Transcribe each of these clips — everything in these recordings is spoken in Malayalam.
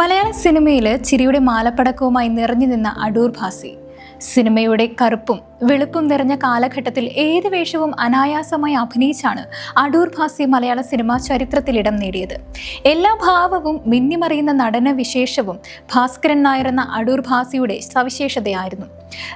മലയാള സിനിമയിൽ ചിരിയുടെ മാലപ്പടക്കവുമായി നിറഞ്ഞു നിന്ന അടൂർ ഭാസി. സിനിമയുടെ കറുപ്പും വെളുപ്പും നിറഞ്ഞ കാലഘട്ടത്തിൽ ഏത് വേഷവും അനായാസമായി അഭിനയിച്ചാണ് അടൂർ ഭാസി മലയാള സിനിമാ ചരിത്രത്തിൽ ഇടം നേടിയത്. എല്ലാ ഭാവവും മിന്നിമറിയുന്ന നടന വിശേഷവും ഭാസ്കരൻ നായർ എന്ന അടൂർ ഭാസിയുടെ സവിശേഷതയായിരുന്നു.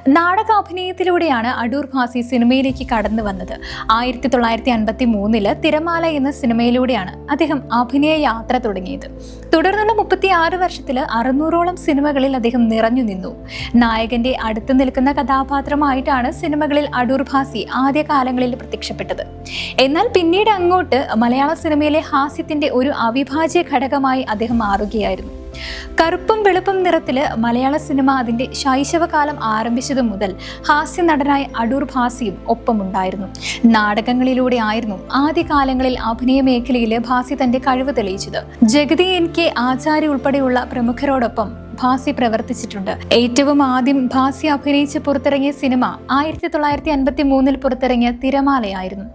നാടക അഭിനയത്തിലൂടെയാണ് അടൂർ ഭാസി സിനിമയിലേക്ക് കടന്നു വന്നത്. ആയിരത്തി തൊള്ളായിരത്തി അൻപത്തി മൂന്നിൽ തിരമാല എന്ന സിനിമയിലൂടെയാണ് അദ്ദേഹം അഭിനയ യാത്ര തുടങ്ങിയത്. തുടർന്നുള്ള മുപ്പത്തി ആറ് വർഷത്തിൽ അറുന്നൂറോളം സിനിമകളിൽ അദ്ദേഹം നിറഞ്ഞു നിന്നു. നായകന്റെ അടുത്ത് നിൽക്കുന്ന കഥാപാത്രമായിട്ടാണ് സിനിമകളിൽ അടൂർ ഭാസി ആദ്യകാലങ്ങളിൽ പ്രത്യക്ഷപ്പെട്ടത്. എന്നാൽ പിന്നീട് അങ്ങോട്ട് മലയാള സിനിമയിലെ ഹാസ്യത്തിന്റെ ഒരു അവിഭാജ്യ ഘടകമായി അദ്ദേഹം മാറുകയായിരുന്നു. കറുപ്പും വെളുപ്പും നിറത്തിൽ മലയാള സിനിമ അതിന്റെ ശൈശവകാലം ആരംഭിച്ചതു മുതൽ ഹാസ്യ നടനായ അടൂർ ഭാസിയും ഒപ്പമുണ്ടായിരുന്നു. നാടകങ്ങളിലൂടെ ആയിരുന്നു ആദ്യകാലങ്ങളിൽ അഭിനയ മേഖലയിൽ ഭാസി തന്റെ കഴിവ് തെളിയിച്ചത്. ജഗതി എൻ കെ ആചാര്യ ഉൾപ്പെടെയുള്ള പ്രമുഖരോടൊപ്പം ഭാസി പ്രവർത്തിച്ചിട്ടുണ്ട്. ഏറ്റവും ആദ്യം ഭാസി അഭിനയിച്ച് പുറത്തിറങ്ങിയ സിനിമ ആയിരത്തി തൊള്ളായിരത്തി അൻപത്തി മൂന്നിൽ പുറത്തിറങ്ങിയ തിരമാലയായിരുന്നു.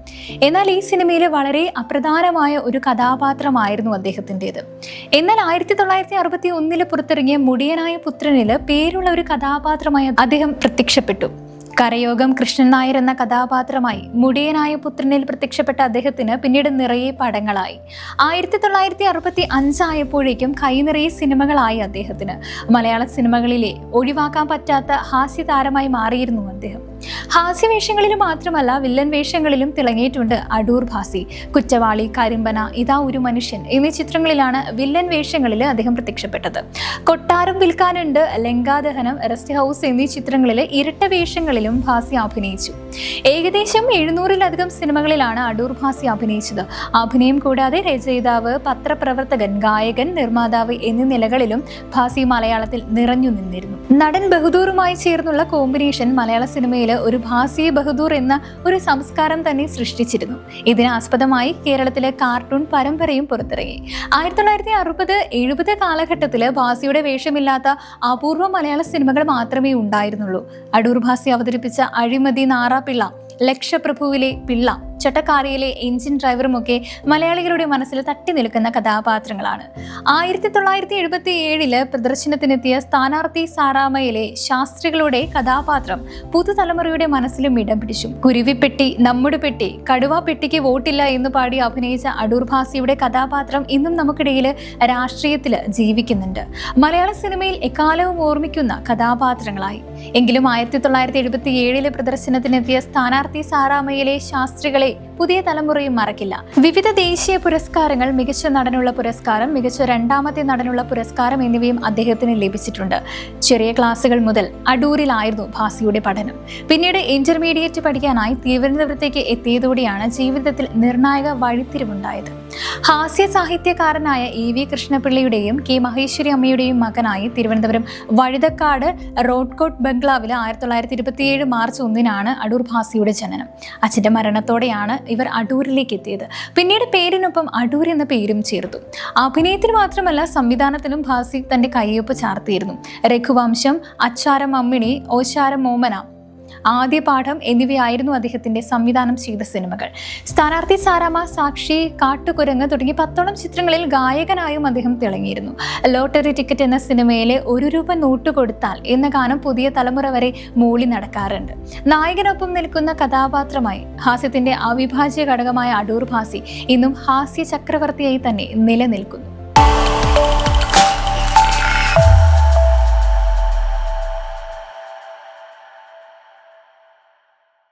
എന്നാൽ ഈ സിനിമയിൽ വളരെ അപ്രധാനമായ ഒരു കഥാപാത്രമായിരുന്നു അദ്ദേഹത്തിന്റെത്. എന്നാൽ ആയിരത്തി തൊള്ളായിരത്തി അറുപത്തി ഒന്നിൽ പുറത്തിറങ്ങിയ മുടിയനായ പുത്രനിൽ പേരുള്ള ഒരു കഥാപാത്രമായി അദ്ദേഹം പ്രത്യക്ഷപ്പെട്ടു. കരയോഗം കൃഷ്ണൻ നായർ എന്ന കഥാപാത്രമായി മുടിയനായ പുത്രനിൽ പ്രത്യക്ഷപ്പെട്ട അദ്ദേഹത്തിന് പിന്നീട് നിറയെ പടങ്ങളായി. ആയിരത്തി തൊള്ളായിരത്തി അറുപത്തി അഞ്ചായപ്പോഴേക്കും കൈനിറയെ സിനിമകളായി അദ്ദേഹത്തിന്. മലയാള സിനിമകളിലെ ഒഴിവാക്കാൻ പറ്റാത്ത ഹാസ്യതാരമായി മാറിയിരുന്നു അദ്ദേഹം. ഹാസ്യവേഷങ്ങളിൽ മാത്രമല്ല വില്ലൻ വേഷങ്ങളിലും തിളങ്ങിയിട്ടുണ്ട് അടൂർ ഭാസി. കുറ്റവാളി കരിമ്പന ഇതാ ഒരു മനുഷ്യൻ എന്നീ ചിത്രങ്ങളിലാണ് വില്ലൻ വേഷങ്ങളിൽ അദ്ദേഹം പ്രത്യക്ഷപ്പെട്ടത്. കൊട്ടാരം വിൽക്കാനുണ്ട് ലങ്കാദഹനം റെസ്റ്റ് ഹൗസ് എന്നീ ചിത്രങ്ങളിലെ ഇരട്ട വേഷങ്ങളിലും ഭാസി അഭിനയിച്ചു. ഏകദേശം എഴുന്നൂറിലധികം സിനിമകളിലാണ് അടൂർ ഭാസി അഭിനയിച്ചത്. അഭിനയം കൂടാതെ രചയിതാവ് പത്രപ്രവർത്തകൻ ഗായകൻ നിർമ്മാതാവ് എന്നീ നിലകളിലും ഭാസി മലയാളത്തിൽ നിറഞ്ഞു നിന്നിരുന്നു. നടൻ ബഹദൂറുമായി ചേർന്നുള്ള കോമ്പിനേഷൻ മലയാള സിനിമയിൽ ഒരു ഭാസി ബഹദൂർ എന്ന ഒരു സംസ്കാരം തന്നെ സൃഷ്ടിച്ചിരുന്നു. ഇതിനാസ്പദമായി കേരളത്തിലെ കാർട്ടൂൺ പരമ്പരയും പുറത്തിറങ്ങി. ആയിരത്തി തൊള്ളായിരത്തി അറുപത് എഴുപത് കാലഘട്ടത്തിൽ ഭാസിയുടെ വേഷമില്ലാത്ത അപൂർവ മലയാള സിനിമകൾ മാത്രമേ ഉണ്ടായിരുന്നുള്ളൂ. അടൂർ ഭാസി അവതരിപ്പിച്ച അഴിമതി നാറാപ്പിള്ള ലക്ഷപ്രഭുവിലെ പിള്ള ചട്ടക്കാരിയിലെ എഞ്ചിൻ ഡ്രൈവറുമൊക്കെ മലയാളികളുടെ മനസ്സിൽ തട്ടി നിൽക്കുന്ന കഥാപാത്രങ്ങളാണ്. ആയിരത്തി തൊള്ളായിരത്തി എഴുപത്തി ഏഴിൽ പ്രദർശനത്തിനെത്തിയ സ്ഥാനാർത്ഥി സാറാമയിലെ ശാസ്ത്രികളുടെ കഥാപാത്രം പുതുതലമുറയുടെ മനസ്സിലും ഇടം പിടിച്ചു. കുരുവിപ്പെട്ടി നമ്മുടെ പെട്ടി കടുവ പെട്ടിക്ക് വോട്ടില്ല എന്ന് പാടി അഭിനയിച്ച അടൂർ ഭാസിയുടെ കഥാപാത്രം ഇന്നും നമുക്കിടയിൽ രാഷ്ട്രീയത്തിൽ ജീവിക്കുന്നുണ്ട്. മലയാള സിനിമയിൽ എക്കാലവും ഓർമ്മിക്കുന്ന കഥാപാത്രങ്ങളായി. എങ്കിലും ആയിരത്തി തൊള്ളായിരത്തി എഴുപത്തി ഏഴിൽ പ്രദർശനത്തിനെത്തിയ സ്ഥാനാർത്ഥി സാറാമയിലെ ശാസ്ത്രികളെ right. പുതിയ തലമുറയും മറക്കില്ല. വിവിധ ദേശീയ പുരസ്കാരങ്ങൾ മികച്ച നടനുള്ള പുരസ്കാരം മികച്ച രണ്ടാമത്തെ നടനുള്ള പുരസ്കാരം എന്നിവയും അദ്ദേഹത്തിന് ലഭിച്ചിട്ടുണ്ട്. ചെറിയ ക്ലാസുകൾ മുതൽ അടൂരിലായിരുന്നു ഭാസിയുടെ പഠനം. പിന്നീട് ഇന്റർമീഡിയറ്റ് പഠിക്കാനായി തിരുവനന്തപുരത്തേക്ക് എത്തിയതോടെയാണ് ജീവിതത്തിൽ നിർണായക വഴിത്തിരിവുണ്ടായത്. ഹാസ്യ സാഹിത്യകാരനായ ഇ വി കൃഷ്ണപിള്ളിയുടെയും കെ മഹേശ്വരി അമ്മയുടെയും മകനായി തിരുവനന്തപുരം വഴുതക്കാട് റോഡ്കോട്ട് ബംഗ്ലാവിൽ ആയിരത്തി തൊള്ളായിരത്തി ഇരുപത്തിയേഴ് മാർച്ച് ഒന്നിനാണ് അടൂർ ഭാസിയുടെ ജനനം. അച്ഛന്റെ മരണത്തോടെയാണ് ഇവർ അടൂരിലേക്ക് എത്തിയത് പിന്നീട് പേരിനൊപ്പം അടൂർ എന്ന പേരും ചേർത്തു. അഭിനയത്തിന് മാത്രമല്ല സംവിധാനത്തിലും ഭാസി തന്റെ കയ്യൊപ്പ് ചാർത്തിയിരുന്നു. രഘുവംശം അച്ചാരം അമ്മിണി ഓശാരം മോമന ആദ്യ പാഠം എന്നിവയായിരുന്നു അദ്ദേഹത്തിന്റെ സംവിധാനം ചെയ്ത സിനിമകൾ. സ്ഥാനാർത്ഥി സാരാമ സാക്ഷി കാട്ടുകുരങ്ങ് തുടങ്ങി പത്തോളം ചിത്രങ്ങളിൽ ഗായകനായും അദ്ദേഹം തിളങ്ങിയിരുന്നു. ലോട്ടറി ടിക്കറ്റ് എന്ന സിനിമയിലെ ഒരു രൂപ നോട്ട് കൊടുത്താൽ എന്ന ഗാനം പുതിയ തലമുറ വരെ മൂളി നടക്കാറുണ്ട്. നായകനൊപ്പം നിൽക്കുന്ന കഥാപാത്രമായി ഹാസ്യത്തിന്റെ അവിഭാജ്യ ഘടകമായ അടൂർ ഭാസി ഇന്നും ഹാസ്യ ചക്രവർത്തിയായി തന്നെ നിലനിൽക്കുന്നു.